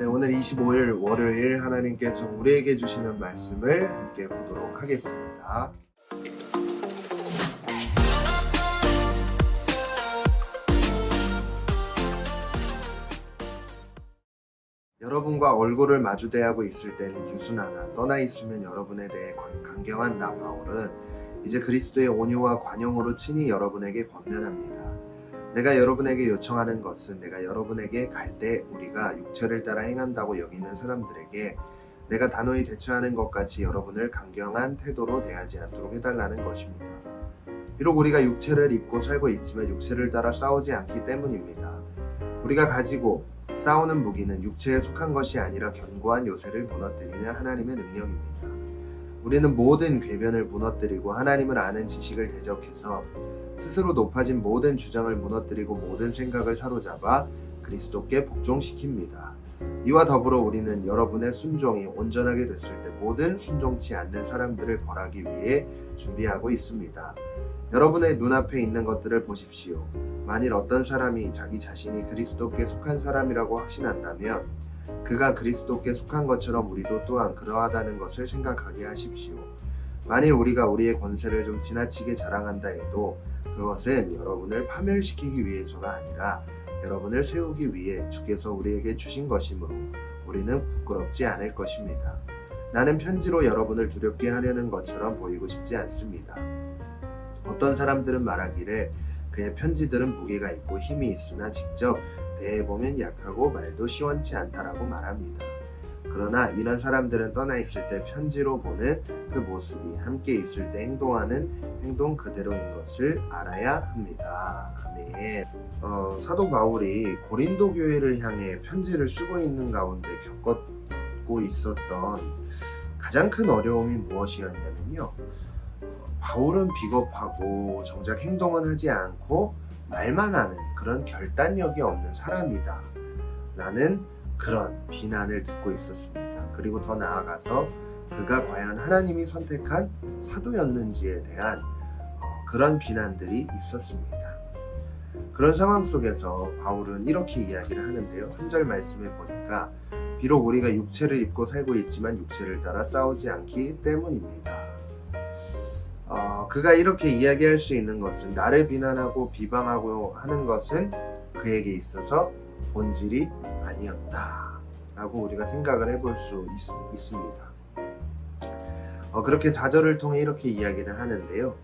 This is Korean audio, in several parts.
네, 오늘 25일 월요일 하나님께서 우리에게 주시는 말씀을 함께 보도록 하겠습니다. 여러분과 얼굴을 마주대하고 있을 때는 유순하나 떠나 있으면 여러분에 대해 관- 강경한 나 바울은 이제 그리스도의 온유와 관용으로 친히 여러분에게 권면합니다. 내가 여러분에게 요청하는 것은 내가 여러분에게 갈 때 우리가 육체를 따라 행한다고 여기는 사람들에게 내가 단호히 대처하는 것 같이 여러분을 강경한 태도로 대하지 않도록 해달라는 것입니다. 비록 우리가 육체를 입고 살고 있지만 육체를 따라 싸우지 않기 때문입니다. 우리가 가지고 싸우는 무기는 육체에 속한 것이 아니라 견고한 요새를 무너뜨리는 하나님의 능력입니다. 우리는 모든 궤변을 무너뜨리고 하나님을 아는 지식을 대적해서 스스로 높아진 모든 주장을 무너뜨리고 모든 생각을 사로잡아 그리스도께 복종시킵니다. 이와 더불어 우리는 여러분의 순종이 온전하게 됐을 때 모든 순종치 않는 사람들을 벌하기 위해 준비하고 있습니다. 여러분의 눈앞에 있는 것들을 보십시오. 만일 어떤 사람이 자기 자신이 그리스도께 속한 사람이라고 확신한다면 그가 그리스도께 속한 것처럼 우리도 또한 그러하다는 것을 생각하게 하십시오. 만일 우리가 우리의 권세를 좀 지나치게 자랑한다 해도 그것은 여러분을 파멸시키기 위해서가 아니라 여러분을 세우기 위해 주께서 우리에게 주신 것이므로 우리는 부끄럽지 않을 것입니다. 나는 편지로 여러분을 두렵게 하려는 것처럼 보이고 싶지 않습니다. 어떤 사람들은 말하기를 그의 편지들은 무게가 있고 힘이 있으나 직접 대해보면 약하고 말도 시원치 않다라고 말합니다. 그러나 이런 사람들은 떠나 있을 때 편지로 보는 그 모습이 함께 있을 때 행동하는 행동 그대로인 것을 알아야 합니다. 아멘. 어, 사도 바울이 고린도 교회를 향해 편지를 쓰고 있는 가운데 겪고 있었던 가장 큰 어려움이 무엇이었냐면요. 바울은 비겁하고 정작 행동은 하지 않고 말만 하는 그런 결단력이 없는 사람이다. 라는 그런 비난을 듣고 있었습니다. 그리고 더 나아가서 그가 과연 하나님이 선택한 사도였는지에 대한 어, 그런 비난들이 있었습니다. 그런 상황 속에서 바울은 이렇게 이야기를 하는데요. 3절 말씀에 보니까 비록 우리가 육체를 입고 살고 있지만 육체를 따라 싸우지 않기 때문입니다. 어, 그가 이렇게 이야기할 수 있는 것은 나를 비난하고 비방하고 하는 것은 그에게 있어서 본질이 아니었다 라고 우리가 생각을 해볼 수 있, 습니다 어, 그렇게 4절을 통해 이렇게 이야기를 하는데요.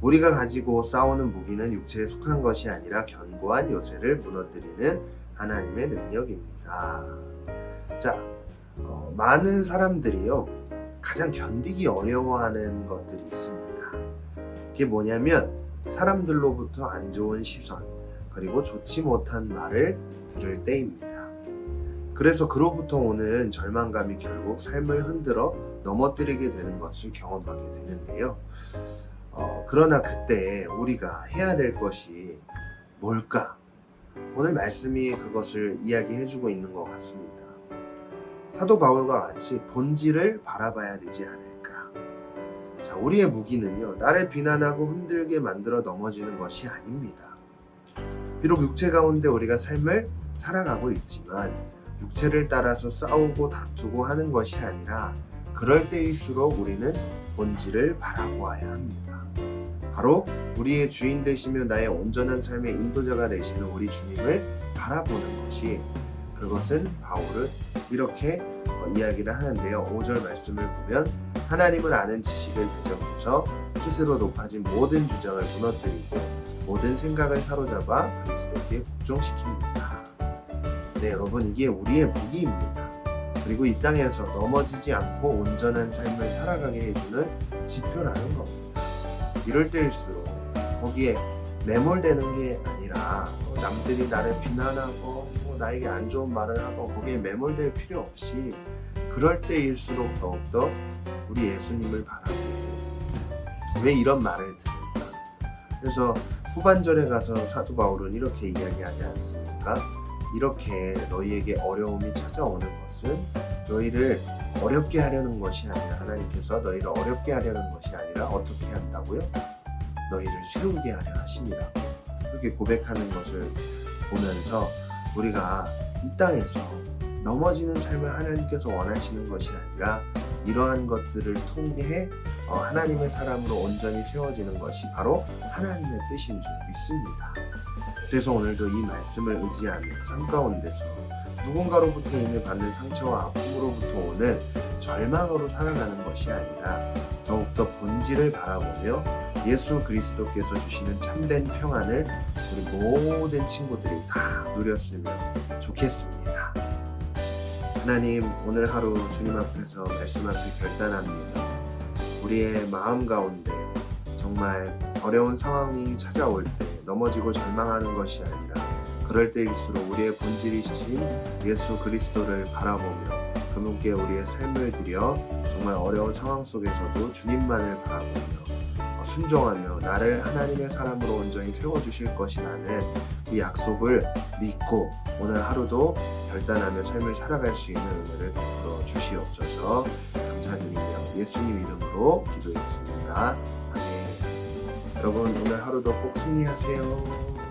우리가 가지고 싸우는 무기는 육체에 속한 것이 아니라 견고한 요새를 무너뜨리는 하나님의 능력입니다. 자, 어, 많은 사람들이요 가장 견디기 어려워하는 것들이 있습니다. 그게 뭐냐면 사람들로부터 안 좋은 시선 그리고 좋지 못한 말을 들을 때입니다. 그래서 그로부터 오는 절망감이 결국 삶을 흔들어 넘어뜨리게 되는 것을 경험하게 되는데요. 어, 그러나 그때 우리가 해야 될 것이 뭘까? 오늘 말씀이 그것을 이야기해주고 있는 것 같습니다. 사도 바울과 같이 본질을 바라봐야 되지 않을까? 자, 우리의 무기는요, 나를 비난하고 흔들게 만들어 넘어지는 것이 아닙니다. 비록 육체 가운데 우리가 삶을 살아가고 있지만, 육체를 따라서 싸우고 다투고 하는 것이 아니라, 그럴 때일수록 우리는 본질을 바라보아야 합니다. 바로 우리의 주인 되시며 나의 온전한 삶의 인도자가 되시는 우리 주님을 바라보는 것이 그것은 바울은 이렇게 어, 이야기를 하는데요. 5절 말씀을 보면 하나님을 아는 지식을 대적해서 스스로 높아진 모든 주장을 무너뜨리고 모든 생각을 사로잡아 그리스도께 복종시킵니다. 네, 여러분 이게 우리의 무기입니다. 그리고 이 땅에서 넘어지지 않고 온전한 삶을 살아가게 해주는 지표라는 겁니다. 이럴 때일수록 거기에 매몰되는 게 아니라 어, 남들이 나를 비난하고 뭐 나에게 안 좋은 말을 하고 거기에 매몰될 필요 없이 그럴 때일수록 더욱더 우리 예수님을 바라고 왜 이런 말을 들을까? 그래서 후반절에 가서 사도 바울은 이렇게 이야기하지 않습니까? 이렇게 너희에게 어려움이 찾아오는 것은 너희를 어렵게 하려는 것이 아니라 하나님께서 너희를 어렵게 하려는 것이 아니라 어떻게 한다고요? 너희를 세우게 하려 하심이라 그렇게 고백하는 것을 보면서 우리가 이 땅에서 넘어지는 삶을 하나님께서 원하시는 것이 아니라 이러한 것들을 통해 어, 하나님의 사람으로 온전히 세워지는 것이 바로 하나님의 뜻인 줄 믿습니다. 그래서 오늘도 이 말씀을 의지하며 삶 가운데서 누군가로부터 인해 받는 상처와 아픔으로부터 오는 절망으로 살아가는 것이 아니라 더욱더 본질을 바라보며 예수 그리스도께서 주시는 참된 평안을 우리 모든 친구들이 다 누렸으면 좋겠습니다. 하나님, 오늘 하루 주님 앞에서 말씀 앞에 결단합니다. 우리의 마음 가운데 정말 어려운 상황이 찾아올 때 넘어지고 절망하는 것이 아니라 그럴 때일수록 우리의 본질이신 예수 그리스도를 바라보며 그분께 우리의 삶을 드려 정말 어려운 상황 속에서도 주님만을 바라보며 어, 순종하며 나를 하나님의 사람으로 온전히 세워주실 것이라는 이 약속을 믿고 오늘 하루도 결단하며 삶을 살아갈 수 있는 은혜를 베풀어 주시옵소서 감사드리며 예수님 이름으로 기도했습니다. 아멘. 여러분 오늘 하루도 꼭 승리하세요.